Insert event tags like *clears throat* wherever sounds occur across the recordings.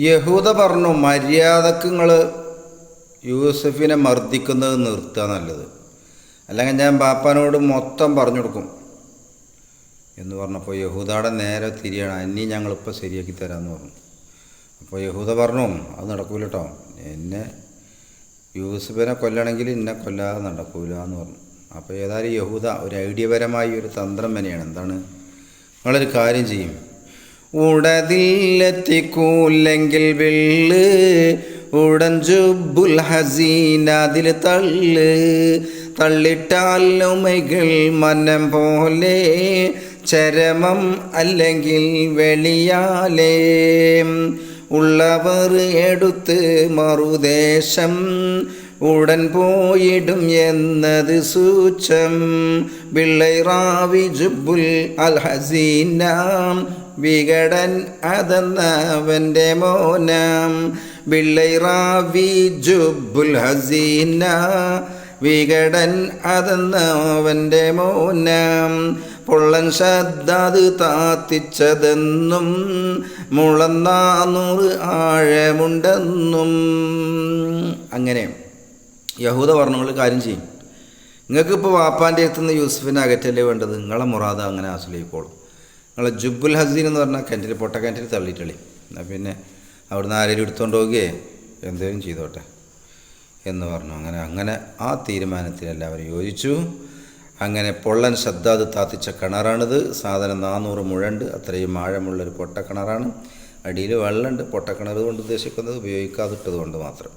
യഹൂദ പറഞ്ഞു മര്യാദയ്ക്ക് നിങ്ങൾ യൂസഫിനെ മർദ്ദിക്കുന്നത് നിർത്തുക നല്ലത്. അല്ലെങ്കിൽ ഞാൻ ബാപ്പാനോട് മൊത്തം പറഞ്ഞു കൊടുക്കും. എന്ന് പറഞ്ഞപ്പോൾ യഹൂദയുടെ നേരെ തിരിയാണ്. അന്നി ഞങ്ങളിപ്പോൾ ശരിയാക്കി തരാമെന്ന് പറഞ്ഞു. അപ്പോൾ യഹൂദ പറഞ്ഞു അത് നടക്കൂല കേട്ടോ എന്നെ യൂസഫിനെ കൊല്ലണമെങ്കിൽ എന്നെ കൊല്ലാതെ നടക്കൂല എന്ന് പറഞ്ഞു. അപ്പോൾ ഏതായാലും യഹൂദ ഒരു ഐഡിയപരമായ ഒരു തന്ത്രം തന്നെയാണ്. എന്താണ്? നിങ്ങളൊരു കാര്യം ചെയ്യും. ഉടതിലെത്തിക്കൂല്ലെങ്കിൽ വെള്ള് ഉടൻ ജുബുൽ ഹസീന അതിൽ തള്ള്. തള്ളിട്ടാൽ ഉമൈകൾ മനം പോലെ ചരമം അല്ലെങ്കിൽ വെളിയാലേ. ഉള്ളവർ എടുത്ത് മറുദേശം ഉടൻ പോയിടും എന്നത് സൂച്ചം വിള്ളൈറാവി ജുബുൽ അൽ ഹസീനാം വികടൻ അതെന്നവന്റെ മോനം. വിള്ളൈറാവി ജുബുൽ ഹസീന. വികടൻ അതെന്നവന്റെ മോനം. പൊള്ളൻ ശബ്ദത് താത്തിച്ചതെന്നും മുളന്നാന്നൂറ് ആഴമുണ്ടെന്നും. അങ്ങനെ യഹൂദ വർണങ്ങൾ കാര്യം ചെയ്യും. നിങ്ങൾക്ക് ഇപ്പോൾ വാപ്പാന്റെ അടുത്തുനിന്ന് യൂസഫിനെ അകറ്റല്ലേ വേണ്ടത്? നിങ്ങളെ മുറാദ അങ്ങനെ ആശ്രയിക്കോളും. നിങ്ങളെ ജുബുൽ ഹസീൻ എന്ന് പറഞ്ഞാൽ കിണറ്റിൽ പൊട്ട കിണറ്റിൽ തള്ളിയിട്ടളി. എന്നാൽ പിന്നെ അവിടുന്ന് ആരെങ്കിലും എടുത്തുകൊണ്ട് പോകുകയെ എന്തേലും ചെയ്തോട്ടെ എന്ന് പറഞ്ഞു. അങ്ങനെ അങ്ങനെ ആ തീരുമാനത്തിൽ എല്ലാവരും യോജിച്ചു. അങ്ങനെ പൊള്ളൻ ശ്രദ്ധാത് താത്തിച്ച കിണറാണിത്. സാധനം നാനൂറ് മുഴണ്ട് അത്രയും ആഴമുള്ളൊരു പൊട്ട കിണറാണ്. അടിയിൽ വെള്ളമുണ്ട് പൊട്ടക്കിണർ കൊണ്ട് ഉദ്ദേശിക്കുന്നത് ഉപയോഗിക്കാതിട്ടത് കൊണ്ട് മാത്രം.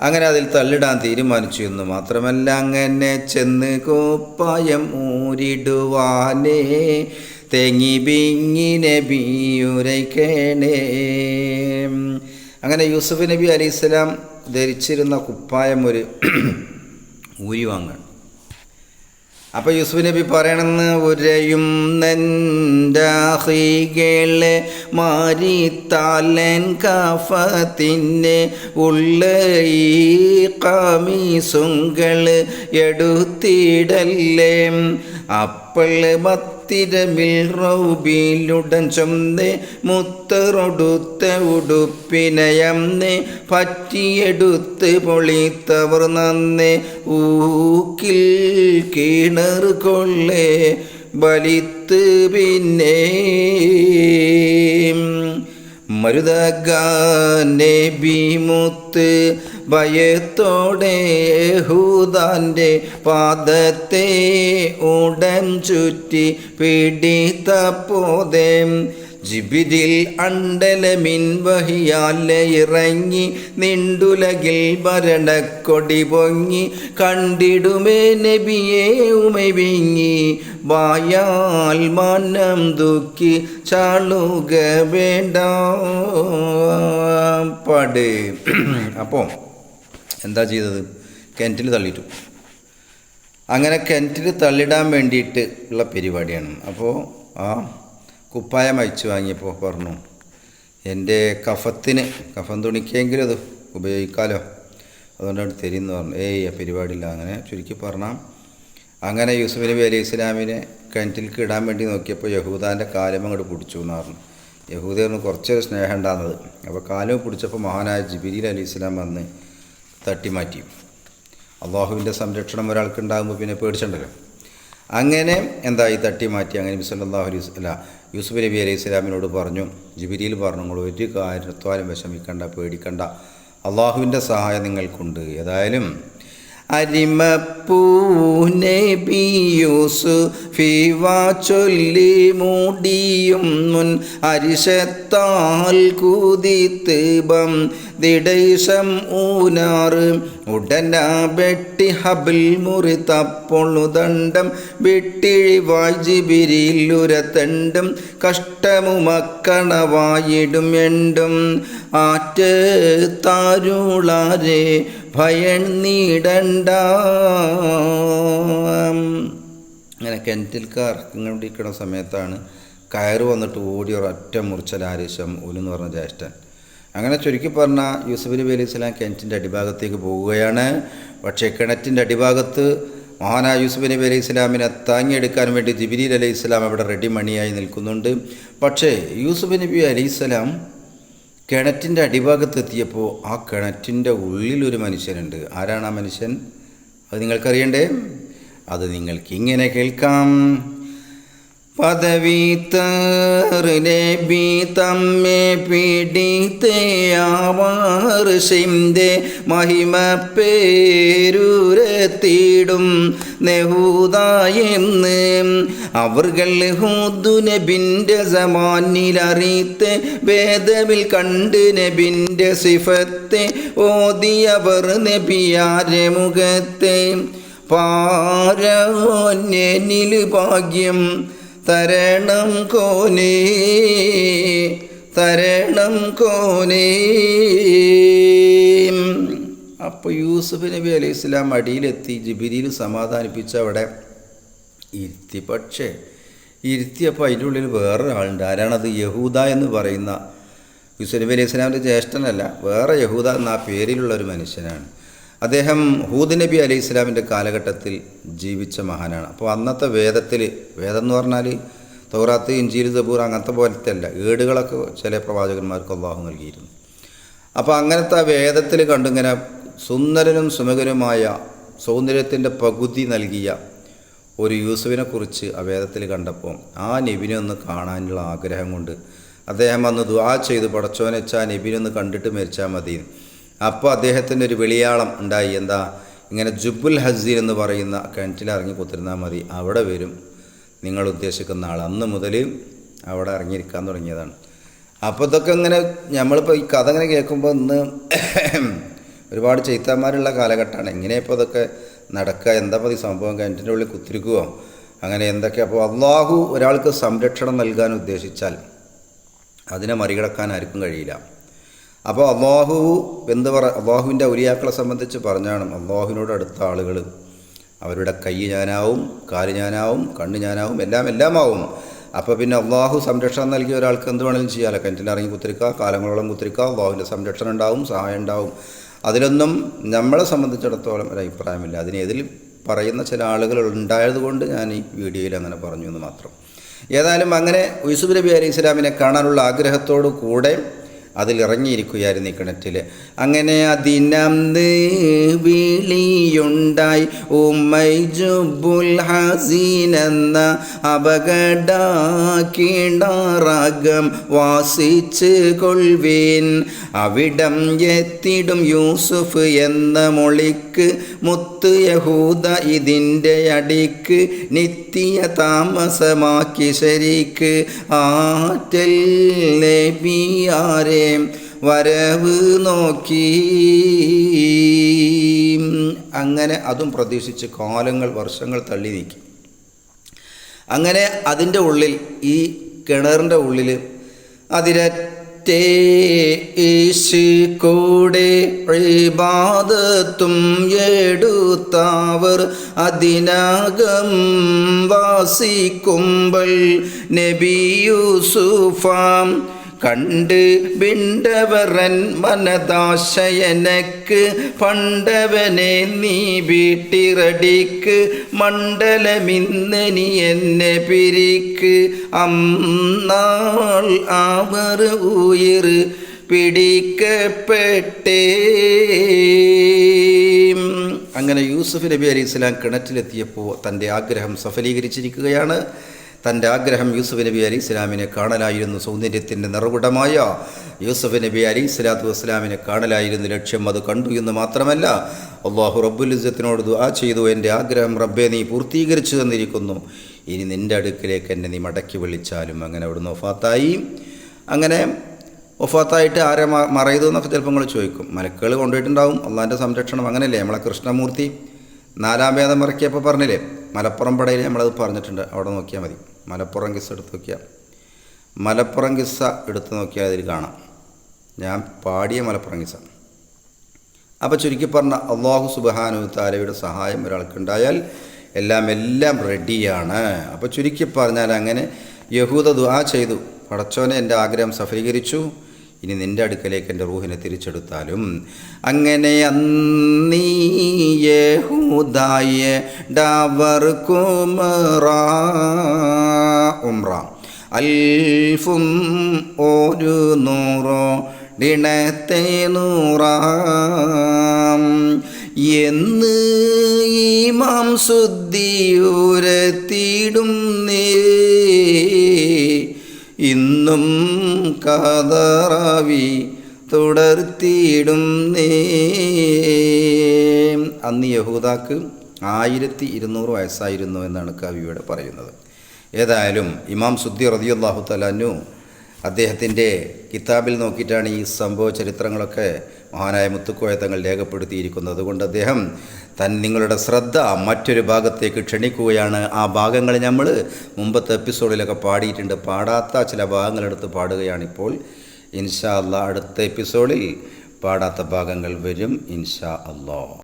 അങ്ങനെ അതിൽ തള്ളിടാൻ തീരുമാനിച്ചു എന്ന് മാത്രമല്ല അങ്ങനെ ചെന്ന് കോപ്പായം ഊരിടുവാനേ തെങ്ങി ബിങ്ങിനെ ബിയുരയ്ക്കണേ. അങ്ങനെ യൂസുഫ് നബി അലൈഹിസ്സലാം ധരിച്ചിരുന്ന കുപ്പായം ഒരു *clears throat* ഊരി അപ്പോൾ യൂസുഫ് നബി പറയണമെന്ന് ഉരയും നെൻഡാഹികളെ മാരിത്താലൻ കഫത്തിന്റെ ഉള്ള ഈ കമീസുകൾ എടുത്തിടല്ലേ. അപ്പോൾ ബത്തിരമിൽ റൗബിയിലുടൻ ചൊന്ന് മുത്തറൊടുത്ത ഉടുപ്പിനയന്ന് പറ്റിയെടുത്ത് പൊളിത്തവർ നന്ന് ഊക്കിൽ കിണർ കൊള്ളേ ബലിത്ത് പിന്നെ. മരുതഗാനെ ബിമുത്ത് ഭയത്തോടെ ഹൂതാന്റെ പാദത്തെ ഉടൻ ചുറ്റി പിടിത്തപ്പോതേ ജിബിരിൽ അണ്ടലമിൻ വഹിയാലെ ഇറങ്ങി നിണ്ടുലകിൽ ഭരണക്കൊടി പൊങ്ങി കണ്ടിടുമേ നബിയെ ഉമവിങ്ങി. വായാൽ മാനം ദുഃഖി ചാളുക വേണ്ട. പാട്. അപ്പോൾ എന്താ ചെയ്തത്? കിണറ്റിൽ തള്ളിയിട്ടു. അങ്ങനെ കിണറ്റിൽ തള്ളിടാൻ വേണ്ടിയിട്ട് ഉള്ള പരിപാടിയാണ്. അപ്പോൾ ആ കുപ്പായം അയച്ചു വാങ്ങിയപ്പോൾ പറഞ്ഞു എന്റെ കഫത്തിന് കഫം തുണിക്കെങ്കിലും അത് ഉപയോഗിക്കാമല്ലോ അതുകൊണ്ടാണ് തരുമെന്ന് പറഞ്ഞു. ഏയ് ആ പരിപാടിയില്ല. അങ്ങനെ ചുരുക്കി പറഞ്ഞാൽ അങ്ങനെ യൂസുഫ് നബി അലൈഹി ഇസ്ലാമിനെ കിണറ്റിലേക്ക് ഇടാൻ വേണ്ടി നോക്കിയപ്പോൾ യഹൂദാന്റെ കാലം അങ്ങോട്ട് പിടിച്ചു എന്ന് പറഞ്ഞു യഹൂദർന്ന് കുറച്ചൊരു സ്നേഹം ഉണ്ടാകുന്നത് അപ്പോൾ കാലം പിടിച്ചപ്പോൾ മഹാനായ ജിബിരി അലി ഇസ്ലാം വന്ന് തട്ടിമാറ്റി അള്ളാഹുവിന്റെ സംരക്ഷണം ഒരാൾക്ക് ഉണ്ടാകുമ്പോൾ പിന്നെ പേടിച്ചിട്ടുണ്ടല്ലോ അങ്ങനെ എന്തായി തട്ടി മാറ്റി? അങ്ങനെ ബിസല്ലാഹു അലൈഹി അല്ല യൂസുഫ് നബി അലൈഹി സ്വലാമിനോട് പറഞ്ഞു ജിബിരിയിൽ പറഞ്ഞു നിങ്ങൾ ഒരു കാര്യത്വാലും വിഷമിക്കണ്ട പേടിക്കണ്ട. അള്ളാഹുവിന്റെ സഹായം നിങ്ങൾക്കുണ്ട്. ഏതായാലും അരിമപ്പൂനബിയൂസുഫിവാ ചൊല്ലി മൂടിയും മുൻ അരിശത്താൽ കുതിത്തുബം ദിടൈശം ഊനാറ് ഉടനാ വെട്ടി ഹബിൽ മുറി തപ്പൊളുദണ്ഡം വെട്ടിഴി വാജിബിരിയിലുരത്തണ്ടും ജിബിരിയിലുരത്തണ്ടും കഷ്ടമുമക്കണവായിടും എണ്ടും. ആറ്റ് താരുളാരെ ഭയന്നീടണ്ട അങ്ങനെ കിണറ്റിൽക്കാർ ഇങ്ങോട്ടിരിക്കുന്ന സമയത്താണ് കയറ് വന്നിട്ട് ഓടി ഒരൊറ്റ മുറിച്ചൽ ആരിശം എന്ന് പറഞ്ഞ ജ്യേഷ്ഠൻ. അങ്ങനെ ചുരുക്കി പറഞ്ഞാൽ യൂസുഫ് നബി അലൈഹി സ്വലാം കിണറ്റിന്റെ അടിഭാഗത്തേക്ക് പോവുകയാണ്. പക്ഷേ കിണറ്റിന്റെ അടിഭാഗത്ത് മഹാനായ യൂസുഫ് നബി അലൈഹി സ്വലാമിനെ താങ്ങിയെടുക്കാൻ വേണ്ടി ജിബിലി അലൈഹി സ്വലാം അവിടെ റെഡി മണിയായി നിൽക്കുന്നുണ്ട്. പക്ഷേ യൂസുഫ് നബി അലൈഹി സ്വലാം കിണറ്റിന്റെ അടിഭാഗത്തെത്തിയപ്പോൾ ആ കിണറ്റിന്റെ ഉള്ളിലൊരു മനുഷ്യനുണ്ട്. ആരാണ് ആ മനുഷ്യൻ? അത് നിങ്ങൾക്കറിയണ്ടേ? അത് നിങ്ങൾക്ക് ഇങ്ങനെ കേൾക്കാം. പദവി ബി തമ്മെ പിടിത്തയാവാർഷിന്റെ മഹിമ പേരുരത്തിടും നെഹൂദായെന്ന് അവർകൾ ഹൂദു നബിന്റെ സമാനിലറിയിത്ത് വേദവിൽ കണ്ട് നബിന്റെ സിഫത്തെ ഓതിയവർ നബിയാരെ മുഖത്തെ. പാരോന്യനിൽ ഭാഗ്യം തരണം കോനേ തരണം കോനേ. അപ്പോൾ യൂസുഫ് നബി അലൈഹി ഇസ്ലാം അടിയിലെത്തി ജിബിരിയിൽ സമാധാനിപ്പിച്ച അവിടെ ഇരുത്തി. പക്ഷേ ഇരുത്തിയപ്പോൾ അതിന്റെ ഉള്ളിൽ വേറൊരാളുണ്ട്. ആരാണത്? യഹൂദ എന്ന് പറയുന്ന യൂസുഫ് നബി അലൈഹി ഇസ്ലാമിന്റെ ജ്യേഷ്ഠനല്ല വേറെ യഹൂദ എന്ന ആ പേരിലുള്ള ഒരു മനുഷ്യനാണ്. അദ്ദേഹം ഹൂദ് നബി അലൈഹി ഇസ്ലാമിന്റെ കാലഘട്ടത്തിൽ ജീവിച്ച മഹാനാണ്. അപ്പോൾ അന്നത്തെ വേദത്തിൽ വേദം എന്ന് പറഞ്ഞാൽ തൗറാത്ത് ഇഞ്ചീൽ സബൂർ അങ്ങനത്തെ പോലത്തെ അല്ല ഏടുകളൊക്കെ ചില പ്രവാചകന്മാർക്ക് അള്ളാഹു നൽകിയിരുന്നു. അപ്പോൾ അങ്ങനത്തെ ആ വേദത്തിൽ കണ്ടിങ്ങനെ സുന്ദരനും സുമകനുമായ സൗന്ദര്യത്തിന്റെ പകുതി നൽകിയ ഒരു യൂസുഫിനെ കുറിച്ച് ആ വേദത്തിൽ കണ്ടപ്പോൾ ആ നബിനെ ഒന്ന് കാണാനുള്ള ആഗ്രഹം കൊണ്ട് അദ്ദേഹം അന്ന് ദുആ ചെയ്ത് പടച്ചോനെ ആ നബിനെ ഒന്ന് കണ്ടിട്ട് മരിച്ചാൽ മതി അപ്പോൾ അദ്ദേഹത്തിന്റെ ഒരു വെളിയാളം ഉണ്ടായി. എന്താ? ഇങ്ങനെ ജുബുൽ ഹസീർ എന്ന് പറയുന്ന കിണറ്റിലിറങ്ങി കുത്തിരുന്നാൽ മതി. അവിടെ വരും. നിങ്ങൾ ഉദ്ദേശിക്കുന്ന ആൾ അന്ന് മുതൽ അവിടെ ഇറങ്ങിയിരിക്കാൻ തുടങ്ങിയതാണ്. അപ്പോൾ ഇതൊക്കെ ഇങ്ങനെ നമ്മളിപ്പോൾ ഈ കഥ ഇങ്ങനെ കേൾക്കുമ്പോൾ ഇന്ന് *clears throat* ഒരുപാട് ചൈത്താന്മാരുള്ള കാലഘട്ടമാണ്. എങ്ങനെയപ്പോൾ ഇതൊക്കെ നടക്കുക? എന്താ ഈ സംഭവം? കിണറ്റിന്റെ ഉള്ളിൽ കുത്തിരിക്കുവോ? അങ്ങനെ എന്തൊക്കെ അപ്പോൾ അള്ളാഹു ഒരാൾക്ക് സംരക്ഷണം നൽകാൻ ഉദ്ദേശിച്ചാൽ അതിനെ മറികടക്കാൻ ആർക്കും കഴിയില്ല. അപ്പോൾ അള്ളാഹു എന്ത് പറ അള്ളാഹുവിന്റെ ഔലിയാക്കളെ സംബന്ധിച്ച് പറഞ്ഞാണ് അള്ളാഹുവിനോട് അടുത്ത ആളുകൾ അവരുടെ കൈ ഞാനാവും കാൽ ഞാനാവും കണ്ണ് ഞാനാവും എല്ലാം എല്ലാമാവും. അപ്പോൾ പിന്നെ അള്ളാഹു സംരക്ഷണം നൽകിയ ഒരാൾക്ക് എന്ത് വേണമെങ്കിലും ചെയ്യാമല്ലോ കിണറ്റിലിറങ്ങി കുത്തിരിക്കുക കാലങ്ങളോളം കുത്തിരിക്കുക അള്ളാഹുവിന്റെ സംരക്ഷണം ഉണ്ടാവും സഹായം ഉണ്ടാവും. അതിലൊന്നും നമ്മളെ സംബന്ധിച്ചിടത്തോളം ഒരു അഭിപ്രായമില്ല. അതിനെതിൽ പറയുന്ന ചില ആളുകൾ ഉണ്ടായതുകൊണ്ട് ഞാൻ ഈ വീഡിയോയിൽ അങ്ങനെ പറഞ്ഞു എന്ന് മാത്രം. ഏതായാലും അങ്ങനെ യൂസുഫ് നബി അലൈഹി ഇസ്ലാമിനെ കാണാനുള്ള ആഗ്രഹത്തോടു കൂടെ അതിൽ ഇറങ്ങിയിരിക്കുകയായിരുന്നു ഈ കിണറ്റിൽ അങ്ങനെ അതിനന്ന് വിളിയുണ്ടായി ഉമ്മൈ ജുബുൽ ഹസീൻ എന്ന അപകടക്കിണറാകം വാസിച്ച് കൊൾവീൻ അവിടം എത്തിടും യൂസുഫ് എന്ന മൊളിക്ക് മുത്ത് യഹൂദ ഇതിന്റെ അടിക്ക് നിത്യ താമസമാക്കി ശരിക്ക് ആറ്റൽ നബിയാരെ വരവ് നോക്കി. അങ്ങനെ അതും പ്രതീക്ഷിച്ച് കാലങ്ങൾ വർഷങ്ങൾ തള്ളി നീക്കി. അങ്ങനെ അതിന്റെ ഉള്ളിൽ ഈ കിണറിന്റെ ഉള്ളിൽ അതിരറ്റേ കൂടെ ഇബാദത്തും എടുത്തവർ അതിനകം വാസിക്കുമ്പൾ നബിയൂസുഫാം കണ്ട് ബിണ്ടവറൻ മനദാശയനക്ക് പണ്ടവനെ നീ വീട്ടിറടിക്ക് മണ്ഡലമിന്നനി എന്നെ പിരിക്ക്. അന്നാൾ അവർ ഉയർ പിടിക്കപ്പെട്ടേ. അങ്ങനെ യൂസുഫ് നബി അലി ഇസ്ലാം കിണറ്റിലെത്തിയപ്പോൾ തന്റെ ആഗ്രഹം സഫലീകരിച്ചിരിക്കുകയാണ്. തന്റെ ആഗ്രഹം യൂസുഫ് നബി അലി ഇസ്ലാമിനെ കാണലായിരുന്നു. സൗന്ദര്യത്തിന്റെ നിറവിടമായ യൂസുഫ് നബി അലി ഇസ്ലാത്തു വസ്ലാമിനെ കാണലായിരുന്നു ലക്ഷ്യം. അത് കണ്ടു എന്ന് മാത്രമല്ല അള്ളാഹു റബ്ബുൽ ഇസ്സത്തിനോട് ദുആ ചെയ്തു. എന്റെ ആഗ്രഹം റബ്ബെ നീ പൂർത്തീകരിച്ചു തന്നിരിക്കുന്നു. ഇനി നിന്റെ അടുക്കിലേക്ക് എന്നെ നീ മടക്കി വിളിച്ചാലും അങ്ങനെ അവിടുന്ന് ഒഫാത്തായി അങ്ങനെ ഒഫാത്തായിട്ട് ആരെ മറയതു എന്നൊക്കെ ചിലപ്പോൾ നിങ്ങൾ ചോദിക്കും. മലക്കുകൾ കൊണ്ടുപോയിട്ടുണ്ടാവും. അള്ളാന്റെ സംരക്ഷണം അങ്ങനെയല്ലേ നമ്മളെ കൃഷ്ണമൂർത്തി നാലാം വേദം ഇറക്കിയപ്പോൾ പറഞ്ഞില്ലേ? മലപ്പുറം പടയിൽ നമ്മളത് പറഞ്ഞിട്ടുണ്ട്. അവിടെ നോക്കിയാൽ മതി. മലപ്പുറം കിസ്സ എടുത്ത് നോക്കിയാൽ. മലപ്പുറം കിസ്സ എടുത്ത് നോക്കിയാൽ അതിൽ കാണാം. ഞാൻ പാടിയ മലപ്പുറം കിസ്സ. അപ്പോൾ ചുരുക്കി പറഞ്ഞ അള്ളാഹു സുബാനു താലയുടെ സഹായം ഒരാൾക്കുണ്ടായാൽ എല്ലാം എല്ലാം റെഡിയാണ്. അപ്പോൾ ചുരുക്കി പറഞ്ഞാൽ അങ്ങനെ യഹൂദ ദുആ ചെയ്തു. പടച്ചോനെ എന്റെ ആഗ്രഹം സഫലീകരിച്ചു. ഇനി നിന്റെ അടുക്കലേക്ക് എന്റെ റൂഹിനെ തിരിച്ചെടുത്താലും അങ്ങനെ അന്നീ യഹൂദായ ഡവർ കുമറ ഉംറ. അൽഫും ഒരു നൂറോ ഡിണത്തെ നൂറാം. എന്ന് ഈമാം ശുദ്ധിയുരത്തിടും ഇന്നും കതറാവി തുടർത്തിയിടും നീ. അന്ന് യഹൂദാക്ക് ആയിരത്തി ഇരുന്നൂറ് വയസ്സായിരുന്നു എന്നാണ് കവിയുടെ പറയുന്നത്. ഏതായാലും ഇമാം സുദ്ദി റതിയുല്ലാഹു അദ്ദേഹത്തിന്റെ കിതാബിൽ നോക്കിയിട്ടാണ് ഈ സംഭവ ചരിത്രങ്ങളൊക്കെ മഹാനായ മുത്തുക്കോയ തങ്ങൾ രേഖപ്പെടുത്തിയിരിക്കുന്നത്. അതുകൊണ്ട് അദ്ദേഹം തൻ നിങ്ങളുടെ ശ്രദ്ധ മറ്റൊരു ഭാഗത്തേക്ക് ക്ഷണിക്കുകയാണ്. ആ ഭാഗങ്ങൾ നമ്മൾ മുമ്പത്തെ എപ്പിസോഡിലൊക്കെ പാടിയിട്ടുണ്ട്. പാടാത്ത ചില ഭാഗങ്ങളെടുത്ത് പാടുകയാണിപ്പോൾ. ഇൻഷാ അള്ളാഹ് അടുത്ത എപ്പിസോഡിൽ പാടാത്ത ഭാഗങ്ങൾ വരും. ഇൻഷാ അള്ളാഹ്